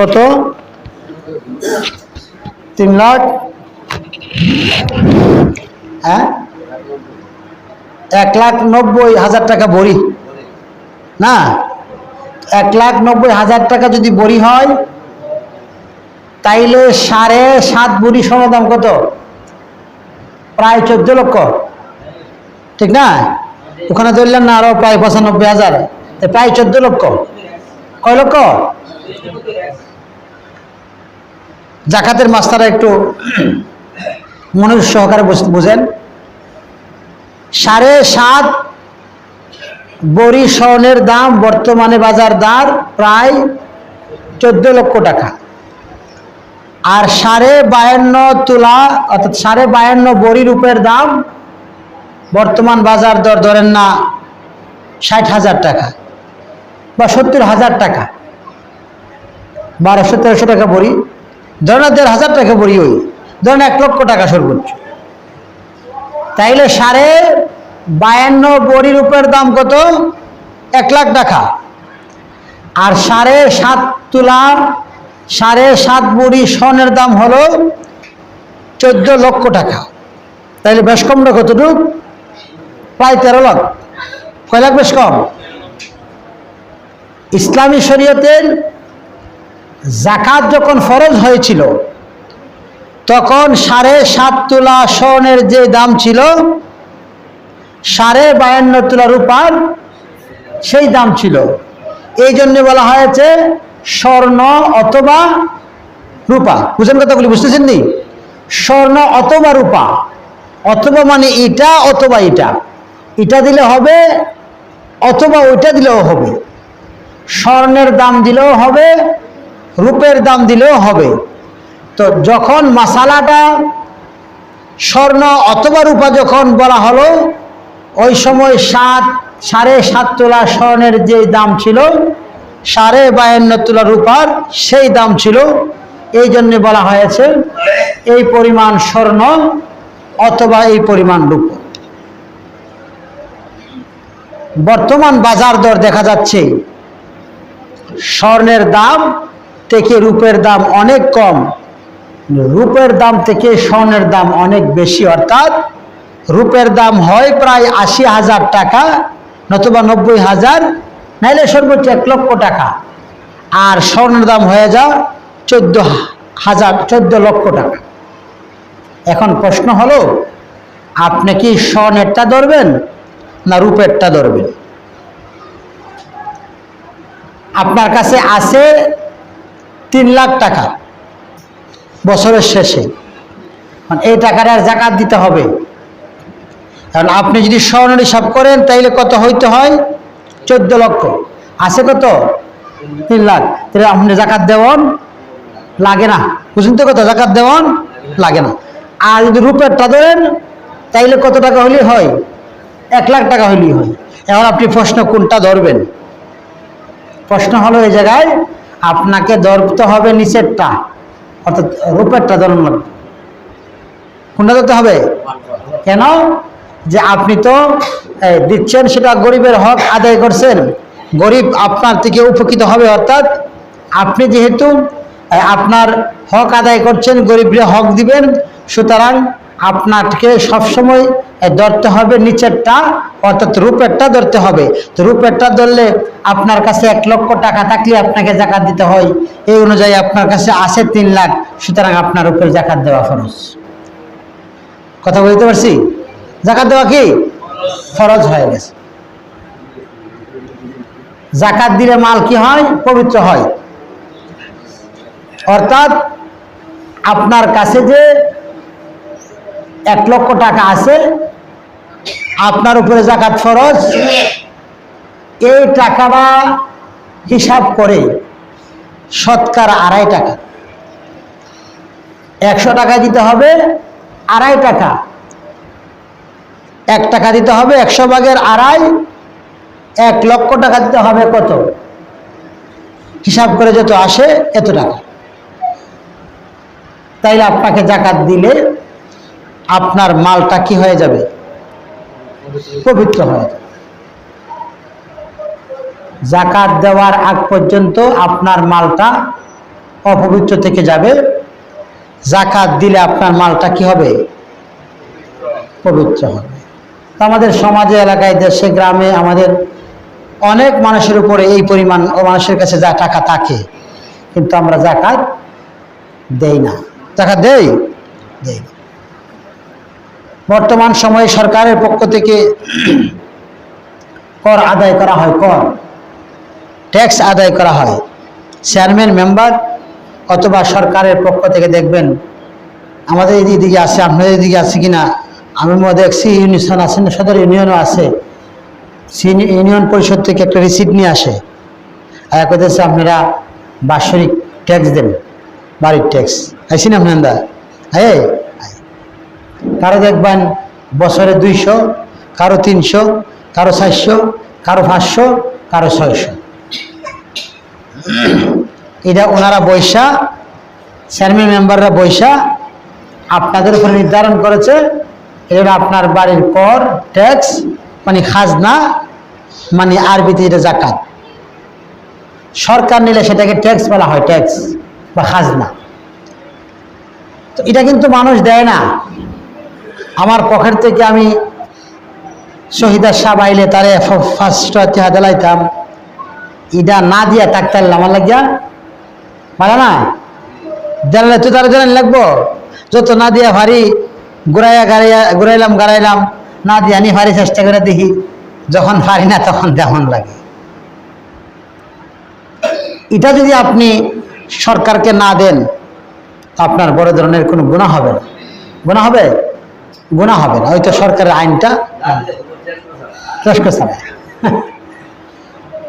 কত? তিন লাখ? হ্যাঁ? এক লাখ নব্বই হাজার টাকা বড়ি। না? এক লাখ নব্বই হাজার টাকা যদি বড়ি হয়, তাইলে সাড়ে সাত বড়ি সমদাম কত? প্রায় চোদ্দ লক্ষ। ঠিক না? ওখানে ধরলেন না আরও প্রায় পঁচানব্বই হাজার। প্রায় চোদ্দ লক্ষ। কয় লক্ষ? জাকাতের মাস্টারা একটু মনোযোগ সহকারে বুঝ- বুঝেন। সাড়ে সাত বড়ি স্বর্ণের দাম, বর্তমানে বাজার দর প্রায় চোদ্দ লক্ষ টাকা। আর সাড়ে বায়ান্ন তোলা, অর্থাৎ সাড়ে বায়ান্ন বড়ি রূপের দাম বর্তমান বাজার দর ধরেন না ষাট হাজার টাকা বা সত্তর হাজার টাকা। বারোশো তেরোশো টাকা বড়ি। ধরেন দেড় হাজার টাকা বড়ি ওই, ধরেন এক লক্ষ টাকা সর্বোচ্চ। তাইলে সাড়ে বায়ান্ন বড়ি রূপের দাম কত? এক লাখ টাকা। আর সাড়ে সাত তোলা, সাড়ে সাত বড়ি স্বর্ণের দাম হলো চোদ্দ লক্ষ টাকা। তাইলে বেশ কমটা কতটুক? প্রায় তেরো লাখ। কয় লাখ বেশ কম? ইসলামী শরীয়তের জাকাত যখন ফরজ হয়েছিল, তখন সাড়ে সাত তোলা স্বর্ণের যে দাম ছিল, সাড়ে বায়ান্ন তোলা রূপার সেই দাম ছিল। এই জন্য বলা হয়েছে স্বর্ণ অথবা রূপা। বুঝেন কথাগুলি বুঝতেছেন নি স্বর্ণ অথবা রূপা। অথবা মানে এটা অথবা এটা এটা দিলে হবে, অথবা ওইটা দিলেও হবে। স্বর্ণের দাম দিলেও হবে রূপের দাম দিলেও হবে। তো যখন মশালাটা স্বর্ণ অথবা রূপা যখন বলা হলো, ওই সময় সাত, সাড়ে সাত তোলা স্বর্ণের যে দাম ছিল, সাড়ে বায়ান্ন তোলা রূপার সেই দাম ছিল। এই জন্যে বলা হয়েছে, এই পরিমাণ স্বর্ণ অথবা এই পরিমাণ রূপ। বর্তমান বাজার দর দেখা যাচ্ছে, স্বর্ণের দাম থেকে রূপের দাম অনেক কম, রূপের দাম থেকে স্বর্ণের দাম অনেক বেশি, অর্থাৎ রূপের দাম হয় প্রায় আশি হাজার টাকা নতুবা নব্বই হাজার, নাইলে সর্বোচ্চ এক লক্ষ টাকা। আর স্বর্ণের দাম হয়ে যাও চোদ্দ হাজার, চোদ্দ লক্ষ টাকা। এখন প্রশ্ন হলো, আপনি কি স্বর্ণেরটা ধরবেন না রূপেরটা ধরবেন? আপনার কাছে আছে তিন লাখ টাকা বছরের শেষে। মানে এই টাকাটা আর জাকাত দিতে হবে। কারণ আপনি যদি স্বর্ণের হিসাব করেন, তাইলে কত হইতে হয়? চোদ্দ লক্ষ। আছে কত? তিন লাখ। তাহলে আপনি জাকাত দেওয়ান? লাগে না। বুঝুন তো কত জাকাত দেওয়ান? লাগে না। আর যদি রূপেরটা ধরেন, তাইলে কত টাকা হলেই হয়? এক লাখ টাকা হলেই হয়। এখন আপনি প্রশ্ন কোনটা ধরবেন? প্রশ্ন হলো এই জায়গায় আপনাকে ধরতে হবে নিচেরটা, অর্থাৎ রূপেরটা ধরুন কোনটা ধরতে হবে? কেন? যে আপনি তো দিচ্ছেন সেটা গরিবের হক আদায় করছেন। গরিব আপনার থেকে উপকৃত হবে, অর্থাৎ আপনি যেহেতু আপনার হক আদায় করছেন, গরিবরা হক দিবেন, সুতরাং আপনাকে সবসময় ধরতে হবে নিচেরটা, অর্থাৎ রূপেরটা ধরতে হবে। তো রূপেরটা ধরলে আপনার কাছে এক লক্ষ টাকা থাকলে আপনাকে জাকাত দিতে হয়। এই অনুযায়ী আপনার কাছে আছে তিন লাখ, সুতরাং আপনার উপরে জাকাত দেওয়া ফরজ। কথা বলতে পারছি? জাকাত দেওয়া কি? ফরজ হয়ে গেছে। জাকাত দিলে মাল কি হয়? পবিত্র হয়। অর্থাৎ আপনার কাছে যে এক লক্ষ টাকা আছে। আপনার উপরে জাকাত ফরজ। এই টাকাটা হিসাব করে শতকরা আড়াই টাকা। একশো টাকা দিতে হবে, আড়াই টাকা। এক টাকা দিতে হবে, একশো ভাগের আড়াই। এক লক্ষ টাকা দিতে হবে কত? হিসাব করে যত আসে এত টাকা। তাইলে আপনাকে জাকাত দিলে আপনার মালটা কি হয়ে যাবে? পবিত্র হয়ে যাবে। জাকাত দেওয়ার আগ পর্যন্ত আপনার মালটা অপবিত্র থেকে যাবে। জাকাত দিলে আপনার মালটা কি হবে? পবিত্র হবে। আমাদের সমাজে, এলাকায়, দেশে, গ্রামে আমাদের অনেক মানুষের উপরে এই পরিমাণ মানুষের কাছে যা টাকা থাকে, কিন্তু আমরা জাকাত দেই না। জাকাত দেই? দেই না। বর্তমান সময়ে সরকারের পক্ষ থেকে কর আদায় করা হয়, কর ট্যাক্স আদায় করা হয়। চেয়ারম্যান মেম্বার অথবা সরকারের পক্ষ থেকে দেখবেন, আমাদের এদিকে আছে, আপনাদের এদিকে আছে কিনা আমি মনে দেখছি ইউনিয়ন আছে না, সদর ইউনিয়নও আছে। ইউনিয়ন পরিষদ থেকে একটা রিসিপ্ট নিয়ে আসে। আর কইতেছে আপনারা বাৎসরিক ট্যাক্স দেন, বাড়ির ট্যাক্স আইসি না আপনারা হ্যাঁ কারও দেখবেন বছরে দুইশো, কারও তিনশো, কারও চারশো, কারও পাঁচশো, কারও ছয়শো। এটা ওনারা বৈশা, চেয়ারম্যান মেম্বাররা বৈশা, আপনাদের উপরে নির্ধারণ করেছে এটা আপনার বাড়ির কর ট্যাক্স মানে খাজনা মানে আরবিতে এটা জাকাত সরকার নিলে সেটাকে ট্যাক্স বলা হয় ট্যাক্স বা খাজনা। তো এটা কিন্তু মানুষ দেয় না। আমার পকেট থেকে আমি শহীদার সাহ আইলে তারে ফার্স্ট টিহা দিলাইতাম। ইটা না দিয়া থাকতাম আমার লাগিয়া পারে না দেড়লে তো তারা জানেন লাগবো। যত না দিয়া ভারী ঘুরাইয়া গাড়াইয়া ঘুরাইলাম, গাড়াইলাম, না দিয়া নি ভারী চেষ্টা করে দেখি, যখন পারি না তখন যেমন লাগে। এটা যদি আপনি সরকারকে না দেন আপনার বড় ধরনের কোনো গুণা হবে না। গুণা হবে? গুণা হবে না হয়তো সরকারের আইনটা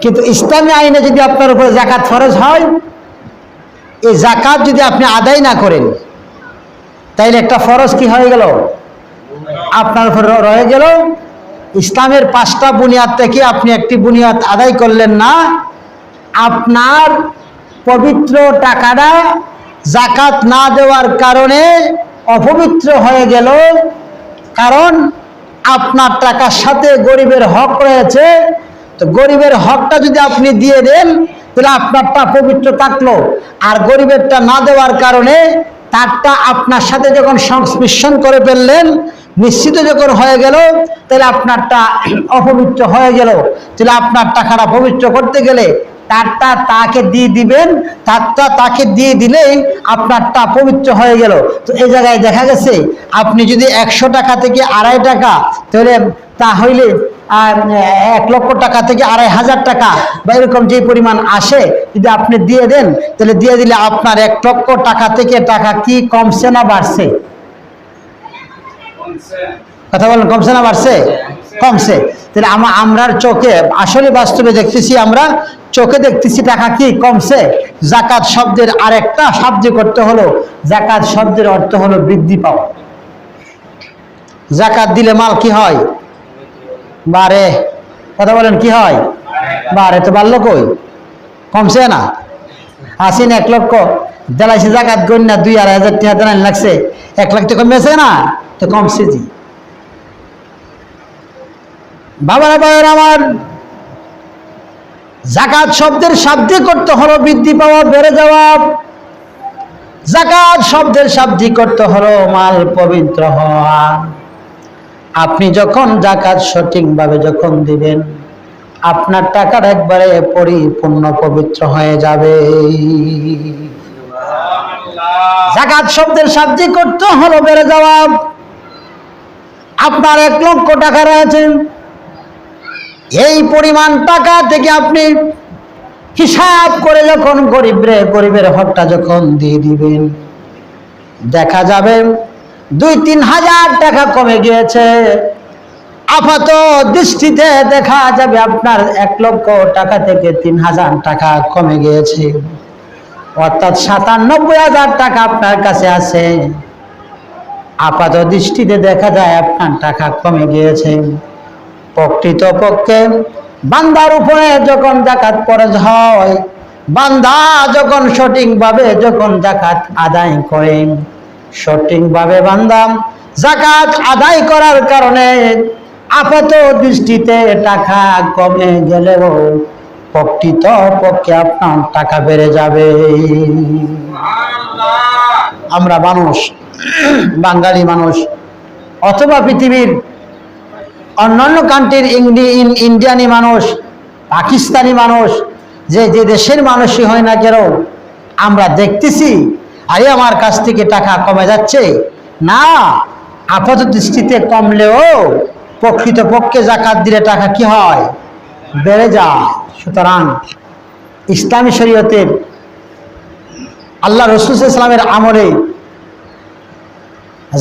কিন্তু ইসলামী আইনে যদি আপনার উপরে জাকাত ফরজ হয়, এই জাকাত যদি আপনি আদায় না করেন, তাইলে একটা ফরজ কি হয়ে গেল? আপনার উপর রয়ে গেল, ইসলামের পাঁচটা বুনিয়াদ থেকে আপনি একটি বুনিয়াদ আদায় করলেন না, আপনার পবিত্র টাকাটা জাকাত না দেওয়ার কারণে অপবিত্র হয়ে গেল কারণ আপনার টাকার সাথে গরিবের হক রয়েছে, তো গরিবের হকটা যদি আপনি দিয়ে দেন, তাহলে আপনারটা পবিত্র থাকল। আর গরিবেরটা না দেওয়ার কারণে তারটা আপনার সাথে যখন সংমিশ্রণ করে ফেললেন, নিশ্চিত যখন হয়ে গেল, তাহলে আপনারটা অপবিত্র হয়ে গেল। তাহলে আপনার টাকাটা পবিত্র করতে গেলে তারটা তাকে দিয়ে দিবেন, তারটা তাকে দিয়ে দিলেই আপনারটা পবিত্র হয়ে গেল। তো এই জায়গায় দেখা গেছে, আপনি যদি একশো টাকা থেকে আড়াই টাকা, তাহলে তাহলে আর এক লক্ষ টাকা থেকে আড়াই হাজার টাকা বা এরকম যে পরিমাণ আসে, যদি আপনি দিয়ে দেন, তাহলে দিয়ে দিলে আপনার এক লক্ষ টাকা থেকে টাকা কি কমছে না বাড়ছে? কথা বলেন, কমছে না বাড়ছে? কমছে। তাহলে আমা- আমরার চোখে, আসলে বাস্তবে দেখতেছি আমরা, চোখে দেখতেছি টাকা কি কমছে? জাকাত শব্দের আরেকটা শব্দ করতে হলো, জাকাত শব্দের অর্থ হলো বৃদ্ধি পাওয়া। জাকাত দিলে মাল কি হয়? বারে কথা বলেন, কি হয়? বারে তো বাড়লো কই? কমছে না? আসেন এক লক্ষ। দেলাইছে জাকাত গণ না দুই আড়াই হাজার টাকা দেনাই লাগছে। এক লাখ তো কমেছে না? তো কমছে জি। বাবার বাবার আমার জাকাত শব্দের শাব্দি করতে হলো, বৃদ্ধি পাওয়া, বেড়ে যাওয়া। জাকাত শব্দের শাব্দি করতে হলো, মাল পবিত্র হওয়া। আপনি যখন জাকাত সঠিকভাবে যখন দিবেন, আপনার টাকার একবারে পরিপূর্ণ পবিত্র হয়ে যাবে। জাকাত শব্দের শাব্দি করতে হলো, বেড়ে যাওয়া। আপনার এক লক্ষ টাকা রয়েছে। এই পরিমাণ টাকা থেকে আপনি হিসাব করে যখন গরিবরে, গরিবের হকটা যখন দিয়ে দিবেন, দেখা যাবে দুই তিন হাজার টাকা কমে গিয়েছে। আপাত দৃষ্টিতে দেখা যাবে আপনার এক লক্ষ টাকা থেকে তিন হাজার টাকা কমে গিয়েছে। অর্থাৎ সাতানব্বই হাজার টাকা আপনার কাছে আছে। আপাত দৃষ্টিতে দেখা যায় আপনার টাকা কমে গিয়েছে। প্রকৃত পক্ষে বান্দার উপরে যখন জাকাত ফরজ হয়, বান্দা যখন সঠিকভাবে যখন জাকাত আদায় করে, সঠিকভাবে বান্দা জাকাত আদায় করার কারণে আপাত দৃষ্টিতে টাকা কমে গেলেও প্রকৃত পক্ষে আপনার টাকা বেড়ে যাবে। আমরা মানুষ, বাঙালি মানুষ, অথবা পৃথিবীর অন্যান্য কান্ট্রির ইন্ডিয়ানি মানুষ, পাকিস্তানি মানুষ, যে যে দেশের মানুষই হয় না কেন, আমরা দেখতেছি, আরে আমার কাছ থেকে টাকা কমে যাচ্ছে। না, আপাত দৃষ্টিতে কমলেও প্রকৃতপক্ষে জাকাত দিলে টাকা কি হয়? বেড়ে যায়। সুতরাং ইসলামী শরীয়তের আল্লাহ রসুল ইসলামের আমলে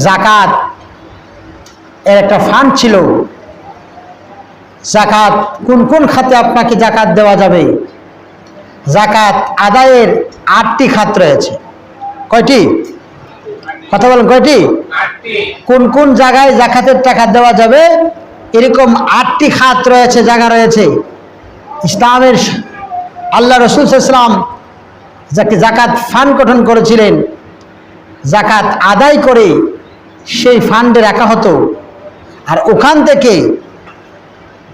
জাকাত এর একটা ফান্ড ছিল। জাকাত কোন কোন খাতে আপনাকে জাকাত দেওয়া যাবে? জাকাত আদায়ের আটটি খাত রয়েছে। কয়টি? কথা বলেন কয়টি? কোন কোন জায়গায় জাকাতের টাকা দেওয়া যাবে? এরকম আটটি খাত রয়েছে জায়গা রয়েছে। ইসলামের আল্লাহ রসুল ইসলাম যাকে জাকাত ফান্ড গঠন করেছিলেন জাকাত আদায় করে সেই ফান্ডে রাখা হতো। আর ওখান থেকে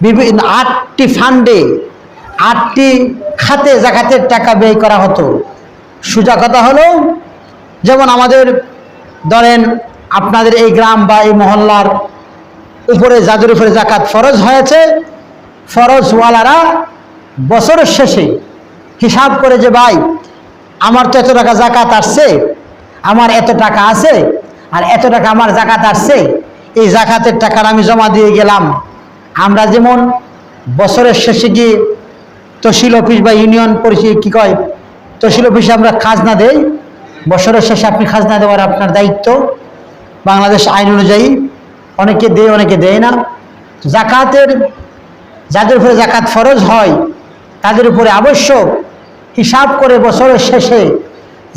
বিভিন্ন আটটি ফান্ডে আটটি খাতে জাকাতের টাকা ব্যয় করা হতো। সোজা কথা হলো, যেমন আমাদের ধরেন আপনাদের এই গ্রাম বা এই মহল্লার উপরে যাদের উপরে জাকাত ফরজ হয়েছে, ফরজওয়ালারা বছরের শেষে হিসাব করে যে, ভাই, আমার তো এত টাকা জাকাত আসছে, আমার এত টাকা আছে, আর এত টাকা আমার জাকাত আসছে, এই জাকাতের টাকার আমি জমা দিয়ে গেলাম। আমরা যেমন বছরের শেষে গিয়ে তহসিল অফিস বা ইউনিয়ন পরিষদ কি কয়? তহসিল অফিসে আমরা খাজনা দেই। বছরের শেষে আপনি খাজনা দেওয়ার আপনার দায়িত্ব। বাংলাদেশ আইন অনুযায়ী অনেকে দেয় অনেকে দেয় না। জাকাতের, যাদের উপরে জাকাত ফরজ হয়, তাদের উপরে আবশ্যক হিসাব করে বছরের শেষে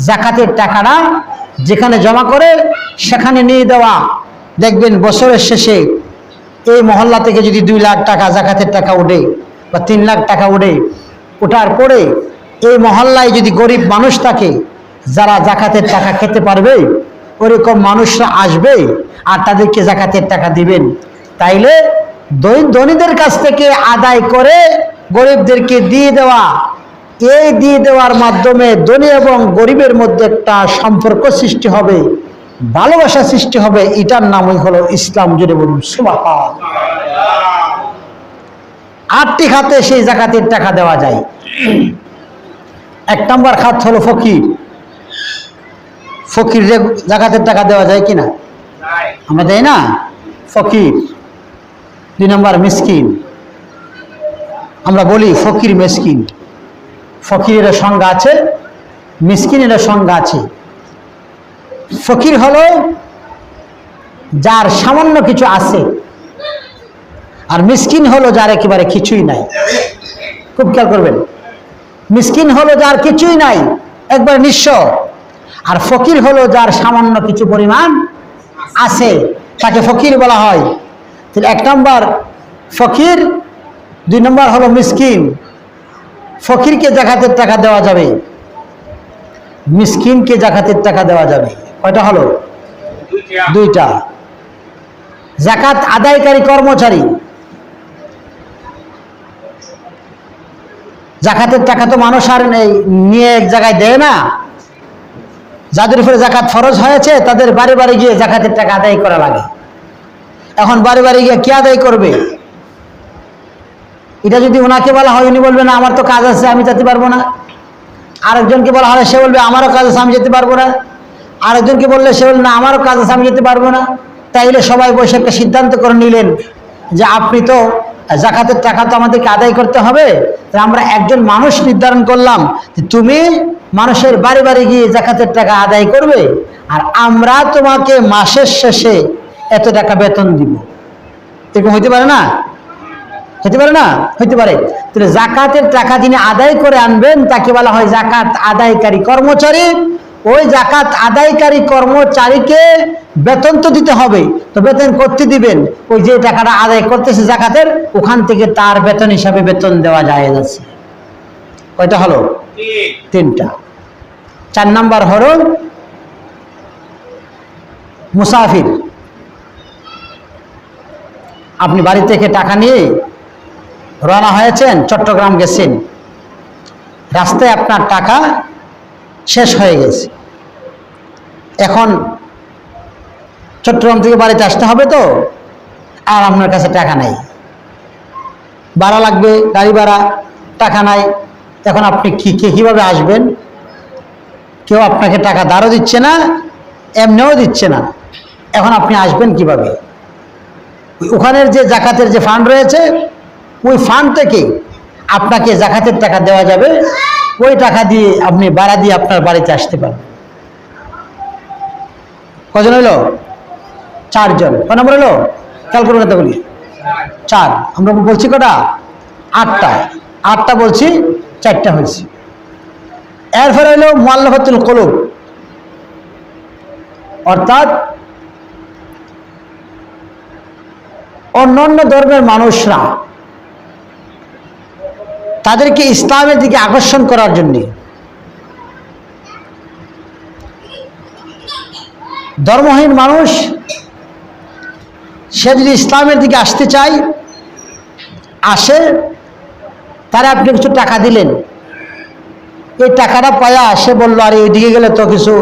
জাকাতের টাকাটা যেখানে জমা করে, সেখানে নিয়ে দেওয়া। দেখবেন বছরের শেষে এই মহল্লা থেকে যদি দুই লাখ টাকা, জাকাতের টাকা ওঠে বা তিন লাখ টাকা ওঠে ওঠার পরে এই মহল্লায় যদি গরিব মানুষ থাকে, যারা জাকাতের টাকা খেতে পারবে, ওরকম মানুষরা আসবে আর তাদেরকে জাকাতের টাকা দিবেন। তাইলে ধনীদের কাছ থেকে আদায় করে গরিবদেরকে দিয়ে দেওয়া, এই দিয়ে দেওয়ার মাধ্যমে ধনী এবং গরিবের মধ্যে একটা সম্পর্ক সৃষ্টি হবে। ভালোবাসা সৃষ্টি হবে, এটার নামই হলো ইসলাম জুড়ে বলুন সুবাহ আটটি খাতে সেই জাকাতের টাকা দেওয়া যায়। এক নম্বর খাত হলো ফকির। ফকির জাকাতের টাকা দেওয়া যায় কিনা? আমরা দেয় না? ফকির। দুই নম্বর মিসকিন। আমরা বলি ফকির মিসকিন। ফকিরের সংজ্ঞা আছে মিসকিনের সংজ্ঞা আছে। ফকির হলো যার সামান্য কিছু আছে, আর মিসকিন হলো যার একেবারে কিছুই নাই। খুব খেয়াল করবেন। মিসকিন হলো যার কিছুই নাই, একবার নিঃস্ব। আর ফকির হলো যার সামান্য কিছু পরিমাণ আছে, তাকে ফকির বলা হয়। এক নম্বর ফকির, দুই নম্বর হলো মিসকিন। ফকিরকে জাকাতের টাকা দেওয়া যাবে, মিসকিনকে জাকাতের টাকা দেওয়া যাবে। কয়টা হলো? দুইটা। জাকাত আদায়কারী কর্মচারী। জাকাতের টাকা তো মানুষ আর নিয়ে এক জায়গায় দেয় না। যাদের উপরে জাকাত ফরজ হয়েছে, তাদের বাড়ি বাড়ি গিয়ে জাকাতের টাকা আদায় করা লাগে। এখন বাড়ি বাড়ি গিয়ে কি আদায় করবে? এটা যদি ওনাকে বলা হয়, উনি বলবে, না, আমার তো কাজ আছে, আমি যেতে পারব না। আরেকজনকে বলা হলে সে বলবে, আমারও কাজ আছে, আমি যেতে পারব না। আরেকজনকে বললে সে বলবে না, আমারও কাজ আছে, আমি যেতে পারব না। তাইলে সবাই বসে একটা সিদ্ধান্ত করে নিলেন যে আপনি তো জাকাতের টাকা তো আমাদেরকে আদায় করতে হবে। আমরা একজন মানুষ নির্ধারণ করলাম যে তুমি মানুষের বাড়ি বাড়ি গিয়ে জাকাতের টাকা আদায় করবে আর আমরা তোমাকে মাসের শেষে এত টাকা বেতন দিব। এরকম হইতে পারে না? হতে পারে না? হইতে পারে। তাহলে জাকাতের টাকা যিনি আদায় করে আনবেন, তাকে বলা হয় জাকাত আদায়কারী কর্মচারী। ওই জাকাত আদায়কারী কর্মচারীকে বেতন তো দিতে হবে, তো বেতন করতে দিবেন। ওই যে টাকাটা আদায় করতেছে জাকাতের ওখান থেকে তার বেতন হিসাবে বেতন দেওয়া যায় যাচ্ছে কয়টা হলো? তিনটা। চার নাম্বার হলো মুসাফির। আপনি বাড়ি থেকে টাকা নিয়ে রওনা হয়েছেন, চট্টগ্রাম গেছেন। রাস্তায় আপনার টাকা শেষ হয়ে গেছে। এখন চট্টগ্রাম থেকে বাড়িতে আসতে হবে তো, আর আপনার কাছে টাকা নাই। ভাড়া লাগবে, গাড়ি ভাড়া, টাকা নাই। এখন আপনি কি, কি- কীভাবে আসবেন? কেউ আপনাকে টাকা ধারও দিচ্ছে না, এমনিও দিচ্ছে না। এখন আপনি আসবেন কীভাবে? ওখানের যে জাকাতের যে ফান্ড রয়েছে, ওই ফান্ড থেকে আপনাকে জাকাতের টাকা দেওয়া যাবে। ওই টাকা দিয়ে আপনি ভাড়া দিয়ে আপনার বাড়িতে আসতে পারেন? কজন হইল? চারজন। ক নম্বর হলো খেয়াল করুন এতগুলি চার। আমরা বলছি কটা? আটটা। আটটা বলছি, চারটা হয়েছে। এরপরে হলো মোয়াল্লাফাতুল কলুব। অর্থাৎ অন্যান্য ধর্মের মানুষরা তাদেরকে ইসলামের দিকে আকর্ষণ করার জন্যে। ধর্মহীন মানুষ, সে যদি ইসলামের দিকে আসতে চায়, আসে, তারা আপনি কিছু টাকা দিলেন। এই টাকাটা পায়া সে বলল, আরে ওইদিকে গেলে তো কিছু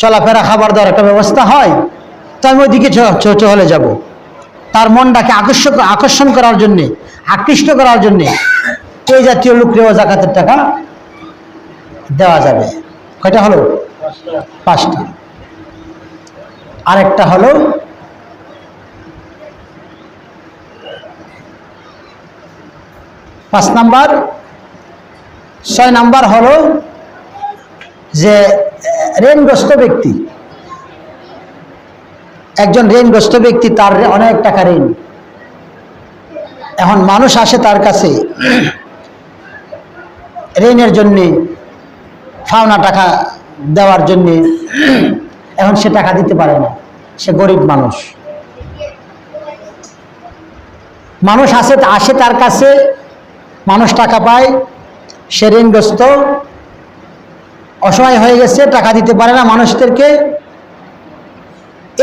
চলাফেরা খাবার দেওয়ার একটা ব্যবস্থা হয়, তো আমি ওইদিকে চলে যাব। তার মনটাকে আকর্ষণ আকর্ষণ করার জন্যে, আকৃষ্ট করার জন্যে এই জাতীয় লোকরেও জাকাতের টাকা দেওয়া যাবে। কয়টা হলো? পাঁচটা। আরেকটা হলো, পাঁচ নাম্বার, ছয় নাম্বার হলো যে ঋণগ্রস্ত ব্যক্তি, একজন ঋণগ্রস্ত ব্যক্তি তার অনেক টাকা ঋণ। এখন মানুষ আসে তার কাছে ঋণের জন্যে ফাওনা টাকা দেওয়ার জন্যে, এখন সে টাকা দিতে পারে না। সে গরিব মানুষ। মানুষ আসে আসে তার কাছে, মানুষ টাকা পায়, সে ঋণগ্রস্ত, অসহায় হয়ে গেছে, টাকা দিতে পারে না মানুষদেরকে।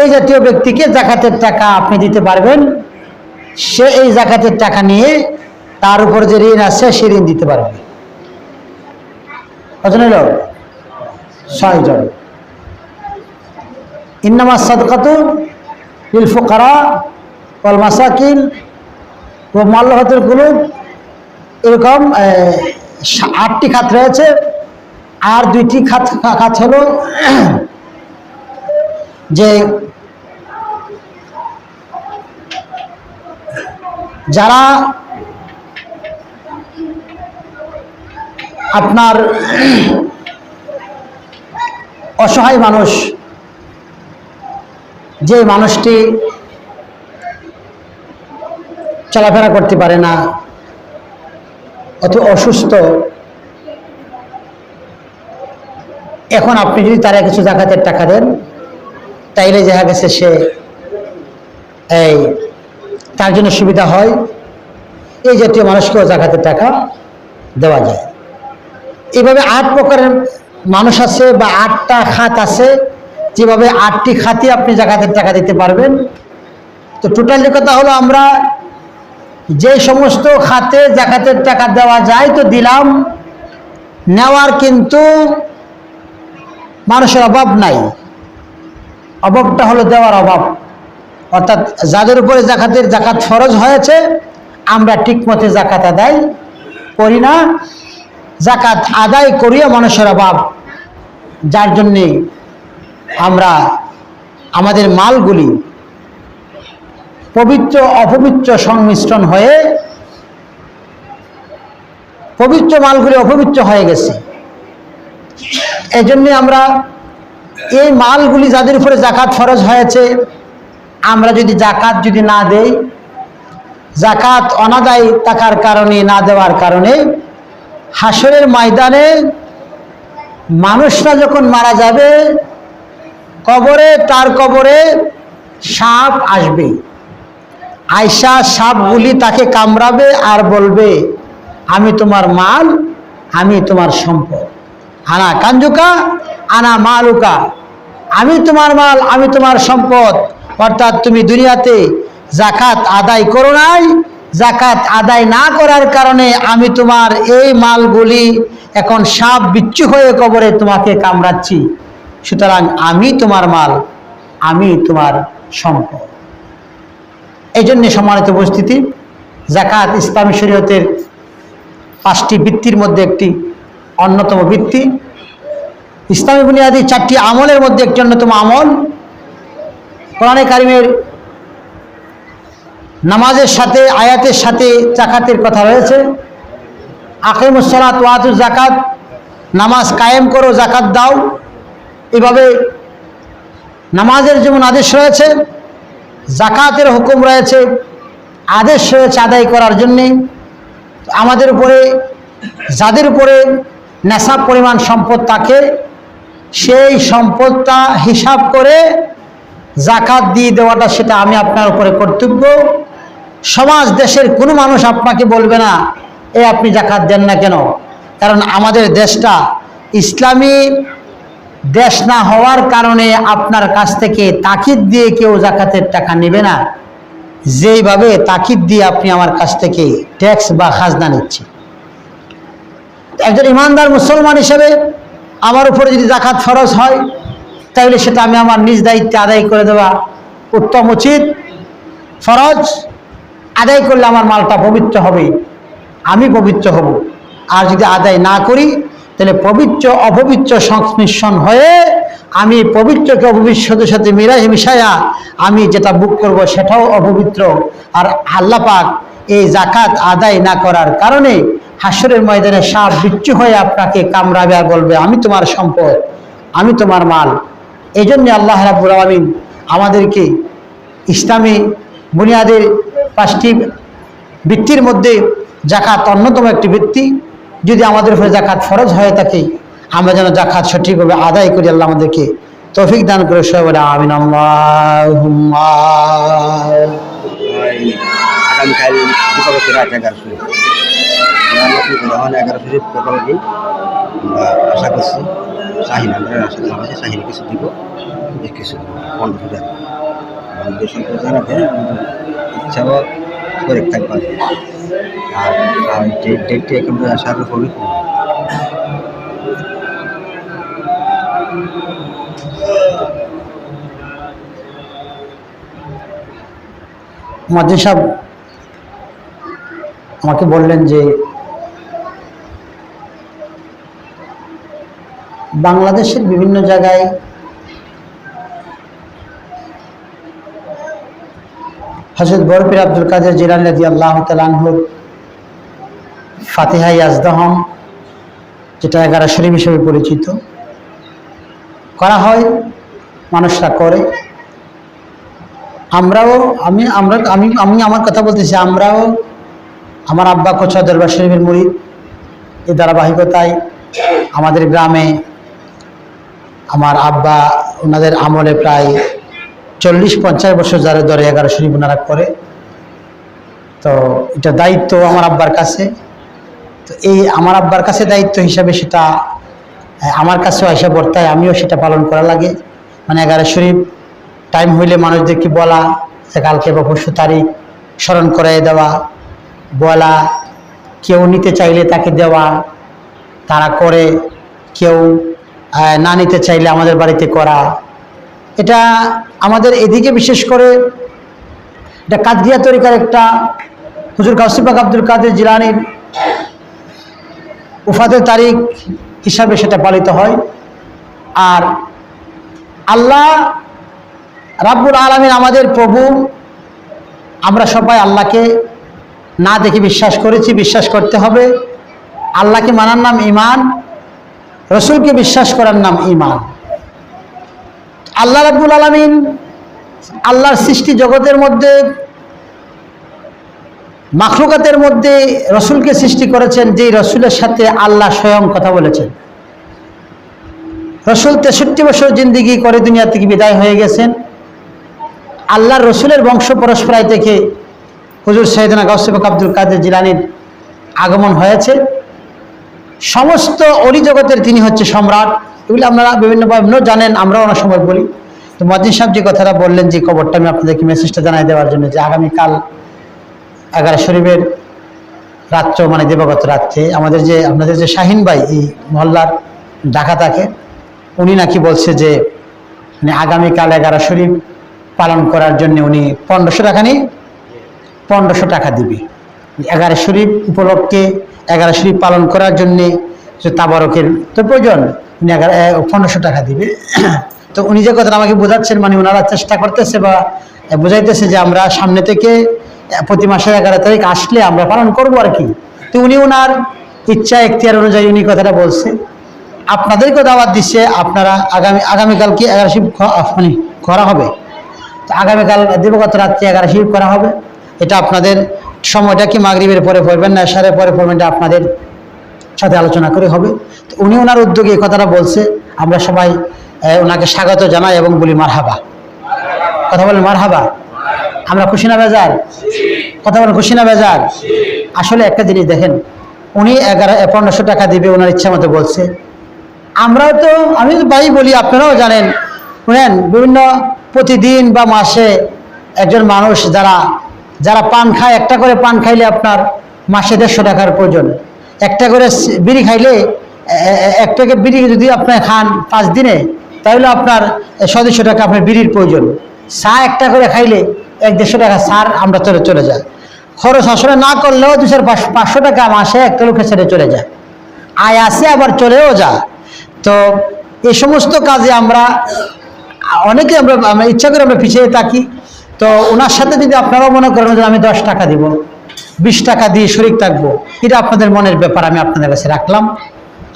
এই জাতীয় ব্যক্তিকে জাকাতের টাকা আপনি দিতে পারবেন। সে এই জাকাতের টাকা নিয়ে তার উপর যে ঋণ আছে, সে ঋণ দিতে পারবে। কজন হলো ছয়জন। ইন্নামা সাদকাতু লিল ও মাল্লাহাতুল কুলুব। এরকম আটটি খাত রয়েছে। আর দুইটি খাত খাত হলো যে যারা আপনার অসহায় মানুষ, যে মানুষটি চলাফেরা করতে পারে না অত অসুস্থ, এখন আপনি যদি তারা কিছু জাকাতের টাকা দেন, তাইলে দেখা গেছে সে এই তার জন্য সুবিধা হয়, এই জাতীয় মানুষকেও জাকাতের টাকা দেওয়া যায়। এইভাবে আট প্রকারের মানুষ আছে বা আটটা খাত আছে, যেভাবে আটটি খাতে আপনি জাকাতের টাকা দিতে পারবেন। তো টোটালি কথা হলো আমরা যে সমস্ত খাতে জাকাতের টাকা দেওয়া যায় তো দিলাম, নেওয়ার কিন্তু মানুষের অভাব নাই। অভাবটা হলো দেওয়ার অভাব। অর্থাৎ যাদের উপরে জাকাতের, জাকাত ফরজ হয়েছে, আমরা ঠিক মতে জাকাত আদায় করি না। জাকাত আদায় করিয়া মানুষের অভাব যার জন্যে আমরা আমাদের মালগুলি পবিত্র অপবিত্র সংমিশ্রণ হয়ে পবিত্র মালগুলি অপবিত্র হয়ে গেছে। এই জন্যে আমরা এই মালগুলি যাদের উপরে জাকাত ফরজ হয়েছে, আমরা যদি জাকাত যদি না দেই জাকাত অনাদায় থাকার কারণে না দেওয়ার কারণে হাসরের ময়দানে মানুষরা যখন মারা যাবে, কবরে, তার কবরে সাপ আসবে। আয়সা সাপগুলি তাকে কামড়াবে আর বলবে, আমি তোমার মাল, আমি তোমার সম্পদ। আনা কাঞ্জুকা, আনা মালুকা। আমি তোমার মাল, আমি তোমার সম্পদ। অর্থাৎ তুমি দুনিয়াতে জাকাত আদায় করো নাই জাকাত আদায় না করার কারণে আমি তোমার এই মালগুলি এখন সাপ বিচ্ছু হয়ে কবরে তোমাকে কামড়াচ্ছি। সুতরাং আমি তোমার মাল, আমি তোমার সম্পদ। এই জন্য সম্মানিত উপস্থিতি জাকাত ইসলামী শরীয়তের পাঁচটি বৃত্তির মধ্যে একটি অন্যতম বৃত্তি ইসলামী বুনিয়াদী চারটি আমলের মধ্যে একটি অন্যতম আমল। কোরআনে কারিমের নামাজের সাথে, আয়াতের সাথে জাকাতের কথা রয়েছে। আকিমুসলাত ওয়াতু জাকাত, নামাজ কায়েম করো, জাকাত দাও। এভাবে নামাজের যেমন আদেশ রয়েছে, জাকাতের হুকুম রয়েছে, আদেশ রয়েছে আদায় করার জন্যে। আমাদের উপরে, যাদের উপরে নেশাব পরিমাণ সম্পদ থাকে, সেই সম্পদটা হিসাব করে জাকাত দিয়ে দেওয়াটা সেটা আমি আপনার উপরে কর্তব্য। সমাজ, দেশের কোনো মানুষ আপনাকে বলবে না, এ আপনি জাকাত দেন না কেন? কারণ আমাদের দেশটা ইসলামী দেশ না হওয়ার কারণে আপনার কাছ থেকে তাকিদ দিয়ে কেউ জাকাতের টাকা নেবে না। যেইভাবে তাকিদ দিয়ে আপনি আমার কাছ থেকে ট্যাক্স বা খাজনা নিচ্ছে একজন ইমানদার মুসলমান হিসেবে আমার উপরে যদি জাকাত ফরজ হয় তাহলে সেটা আমি আমার নিজ দায়িত্বে আদায় করে দেওয়া উত্তম উচিত। ফরজ আদায় করলে আমার মালটা পবিত্র হবে। আমি পবিত্র হব। আর যদি আদায় না করি, তাহলে পবিত্র, অপবিত্র সংমিশ্রণ হয়ে আমি পবিত্রকে অপবিত্রের সাথে মিলাই মিশায়া আমি যেটা বুক করব সেটাও অপবিত্র। আর আল্লাহ পাক এই জাকাত আদায় না করার কারণে হাসরের ময়দানে সাপ বিচ্ছু হয়ে আপনাকে কামড়াবে আর বলবে, আমি তোমার সম্পদ, আমি তোমার মাল। এই জন্যে আল্লাহ রাবুল আলমিন আমাদেরকে ইসলামী বুনিয়াদের পাঁচটি বৃত্তির মধ্যে জাকাত অন্যতম একটি বৃত্তি যদি আমাদের উপরে জাকাত ফরজ হয়ে থাকে, আমরা যেন জাকাত সঠিকভাবে আদায় করি, আল্লাহ আমাদেরকে তৌফিক দান করে সবাই আমিন, আল্লাহুম্মা। আগামীকাল রাত এগারো শরীফ। যখন এগারো শরীফ প্রকল্প দিই আমরা আশা করছি শাহিন আমরা কিছু দিব ইচ্ছাও করে থাকবে। আর ডেটটি আসার মাঝে সাহেব আমাকে বললেন যে বাংলাদেশের বিভিন্ন জায়গায় হজরত বরফির আব্দুল কাদের রাজি আল্লাহ তালানহুর ফাতেহা ইয়াজদহম, যেটা এগারো শরীফ হিসেবে পরিচিত। করা হয়, মানুষরা করে। আমরাও, আমি, আমরা, আমি আমি আমার কথা বলতেছি, আমরাও আমার আব্বা কোচা দরবার শরীফের মুরিদ। এই ধারাবাহিকতায় আমাদের গ্রামে আমার আব্বা, ওনাদের আমলে প্রায় চল্লিশ পঞ্চাশ বছর যারা ধরে এগারো শরীফ ওনারা করে। তো এটা দায়িত্ব আমার আব্বার কাছে। তো এই আমার আব্বার কাছে দায়িত্ব হিসাবে সেটা আমার কাছেও এসে বর্তায়, আমিও সেটা পালন করা লাগে। মানে এগারো শরীফ টাইম হইলে মানুষদেরকে বলা, যে কালকে বা পরশু তারিখ স্মরণ করাই দেওয়া, বলা, কেউ নিতে চাইলে তাকে দেওয়া, তারা করে, কেউ না নিতে চাইলে আমাদের বাড়িতে করা। এটা আমাদের এদিকে বিশেষ করে এটা কাদরিয়া তরিকার একটা হুজুর কাসিফাক আব্দুল কাদের জিলানির উফাদের তারিখ হিসাবে সেটা পালিত হয়। আর আল্লাহ রাব্বুল আলমিন আমাদের প্রভু, আমরা সবাই আল্লাহকে না দেখে বিশ্বাস করেছি, বিশ্বাস করতে হবে। আল্লাহকে মানার নাম ইমান রসুলকে বিশ্বাস করার নাম ইমান আল্লাহ রাব্বুল আলমিন আল্লাহর সৃষ্টি জগতের মধ্যে, মাখলুকাতের মধ্যে রসুলকে সৃষ্টি করেছেন, যেই রসুলের সাথে আল্লাহ স্বয়ং কথা বলেছেন। রসুল তেষট্টি বছর জিন্দিগি করে দুনিয়া থেকে বিদায় হয়ে গেছেন। আল্লাহর রসুলের বংশ পরস্পরায় থেকে হুজুর সৈয়দনা গৌসেবক আব্দুল কাদের জিলানির আগমন হয়েছে। সমস্ত অলি জগতের তিনি হচ্ছে সম্রাট। এগুলি আপনারা বিভিন্নভাবে জানেন, আমরাও অনেক সময় বলি। তো মজিদ সাহেব যে কথাটা বললেন, যে খবরটা আমি আপনাদেরকে মেসেজটা জানাই দেওয়ার জন্য, যে আগামীকাল এগারো শরীফের রাত্র মানে দেবগত রাত্রে আমাদের যে, আপনাদের যে শাহিন ভাই, এই মহল্লার ঢাকা থাকে উনি নাকি বলছে যে মানে আগামীকাল এগারো শরীফ পালন করার জন্য উনি পনেরোশো টাকা নিয়ে পনেরোশো টাকা দিবে। এগারো শরীফ উপলক্ষে এগারো শরীফ পালন করার জন্যে যে তাবারকের তো প্রয়োজন উনি পনেরোশো টাকা দিবে। তো উনি যে কথাটা আমাকে বোঝাচ্ছেন মানে ওনারা চেষ্টা করতেছে বা বোঝাইতেছে যে আমরা সামনে থেকে প্রতি মাসের এগারো তারিখ আসলে আমরা পালন করব আর কি। তো উনি ওনার ইচ্ছা, এখতিয়ার অনুযায়ী উনি কথাটা বলছে। আপনাদেরকেও দাওয়াত দিচ্ছে, আপনারা আগামী, আগামীকালকে এগারো শিব মানে করা হবে। তো আগামীকাল দিবগত রাত্রে এগারো শিব করা হবে। এটা আপনাদের সময়টা কি মাগরিবের পরে পড়বেন না এশারের পরে পড়বেন, এটা আপনাদের সাথে আলোচনা করে হবে। তো উনি ওনার উদ্যোগে এই কথাটা বলছে। আমরা সবাই ওনাকে স্বাগত জানাই এবং বলি মারহাবা। কথা বলেন মারহাবা। আমরা খুশি না বেজার? কথা বলেন খুশি না বেজার? আসলে একটা জিনিস দেখেন, উনি এগারো পনেরোশো টাকা দিবে ওনার ইচ্ছা মতো বলছে। আমরাও তো, আমি ভাই বলি, আপনারাও জানেন। শুনেন, বিভিন্ন প্রতিদিন বা মাসে একজন মানুষ যারা যারা পান খায়, একটা করে পান খাইলে আপনার মাসে দেড়শো টাকার প্রয়োজন। একটা করে বিড়ি খাইলে, এ- এ- বিড়ি যদি আপনি খান পাঁচ দিনে, তাহলে আপনার সদস্য টাকা আপনার বিড়ির প্রয়োজন। চা একটা করে খাইলে এক দেড়শো টাকা সার আমরা চলে চলে যায়। খরচ আসলে না করলেও দুশো পাঁচশো টাকা মাসে একটা লোকের ছেড়ে চলে যায়। আয় আসে আবার চলেও যা তো এই সমস্ত কাজে আমরা, অনেকে আমরা ইচ্ছা করে আমরা পিছিয়ে থাকি। তো ওনার সাথে যদি আপনারাও মনে করেন যে আমি দশ টাকা দিব বিশ টাকা দিয়ে শরিক থাকব। এটা আপনাদের মনের ব্যাপার আমি আপনাদের কাছে রাখলাম।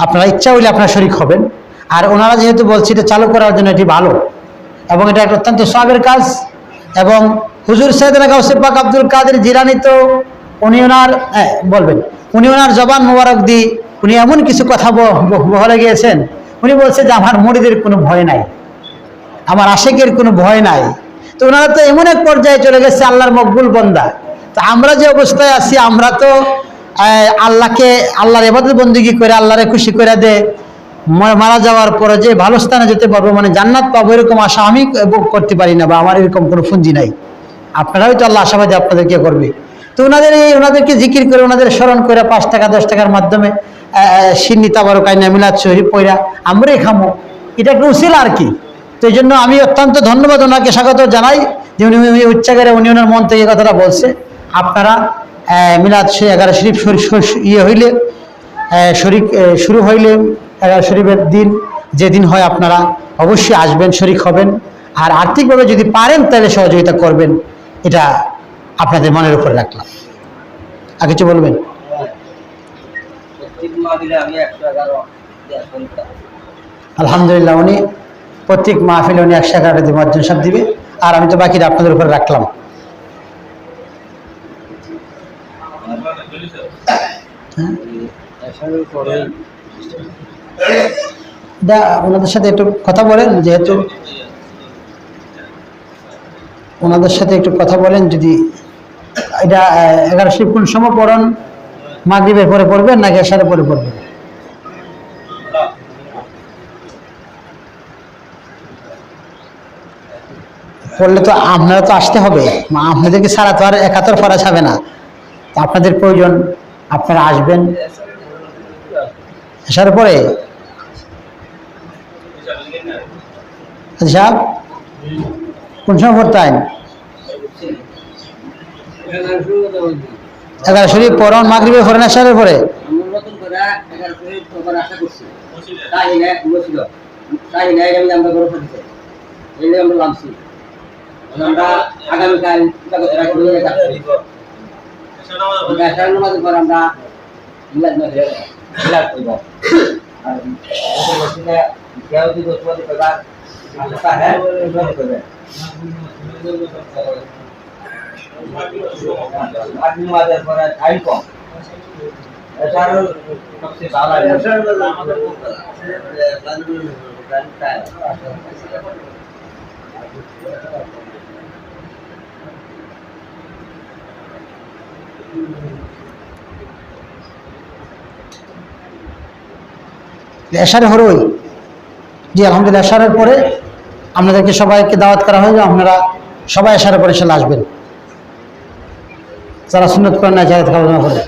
আপনারা ইচ্ছা হইলে আপনারা শরিক হবেন। আর ওনারা যেহেতু বলছে এটা চালু করার জন্য এটি ভালো এবং এটা একটা অত্যন্ত সবের কাজ এবং হুজুর সৈয়দনা গাউসে পাক আব্দুল কাদের জিরানি তো উনি ওনার হ্যাঁ, বলবেন উনি ওনার জবান মোবারক দি উনি এমন কিছু কথা বলে গিয়েছেন। উনি বলছে যে আমার মুড়িদের কোনো ভয় নাই আমার আশেকের কোনো ভয় নাই। তো ওনারা তো এমন এক পর্যায়ে চলে গেছে আল্লাহর মকবুল বন্দা। তো আমরা যে অবস্থায় আছি, আমরা তো আল্লাহকে, আল্লাহর এবাদত বন্দিগি করে আল্লাহরে খুশি করে দে মারা যাওয়ার পরে যে ভালো স্থানে যেতে পারব মানে জান্নাত পাবো, এরকম আশা আমি করতে পারি না বা আমার এরকম কোনো পুঁজি নাই। আপনারাও তো আল্লাহ আশাবাদী আপনাদেরকে করবে। তো ওনাদের এই ওনাদেরকে জিকির করে ওনাদের স্মরণ করে পাঁচ টাকা, দশ টাকার মাধ্যমে সিন্নি তাবারকাই না মিলাদ শরীফ পয়রা আমরাই খামো। এটা একটা উচিল আর কি। তো এই জন্য আমি অত্যন্ত ধন্যবাদ ওনাকে স্বাগত জানাই, যে উনি উচ্চাকারে উনি ওনার মন থেকে কথাটা বলছে। আপনারা মিলাদ এগারো শরীফ ইয়ে হইলে শরিক শুরু হইলে এগারো শরীফের দিন যেদিন হয় আপনারা অবশ্যই আসবেন শরিক হবেন। আর আর্থিকভাবে যদি পারেন তাহলে সহযোগিতা করবেন এটা আপনাদের মনের উপরে রাখলাম। আর কিছু বলবেন? এগারো আলহামদুলিল্লাহ উনি প্রত্যেক মাহফিলে উনি একশো এগারোটা দিয়ে মজ্জন সাহেব দিবে। আর আমি তো বাকিটা আপনাদের উপরে রাখলাম। এসারের এটা ওনাদের সাথে একটু কথা বলেন, যেহেতু ওনাদের সাথে একটু কথা বলেন, যদি এটা এগারো শিব কোন সময় পড়ন মাগরিবের পরে পড়বেন, নাকি এসারে পরে পড়বেন? পড়লে তো আপনারা তো আসতে হবে। আপনাদেরকে সারা তো আর একাত্তর করা যাবে না। আপনাদের প্রয়োজন আপনারা আসবেন। আসার পরে? সাহেব, কোন সময় পড়তেন এগারো শরীফ পড়ন মাগরিবে পড়েন আসারের পরে? তাই তাই আমরা আগামীকাল এসার নামাজ পর আমরা মিলাদ মাহফিলে মিলাদ করব আর মসজিদে কেউ যদি দোষবাদী প্রকার আশা হ্যাঁ করবে আট নামাজের পরে টাইম কম এছাড়াও সবচেয়ে ভালো লাগে এসারে হরই। জি, আলহামদুলিল্লাহ, এশারের পরে আপনাদেরকে সবাইকে দাওয়াত করা হয়েছে আপনারা সবাই এসারের পরে সেলে আসবেন। যারা সুন্নত করেন না, যারা খাওয়া দাওয়া করে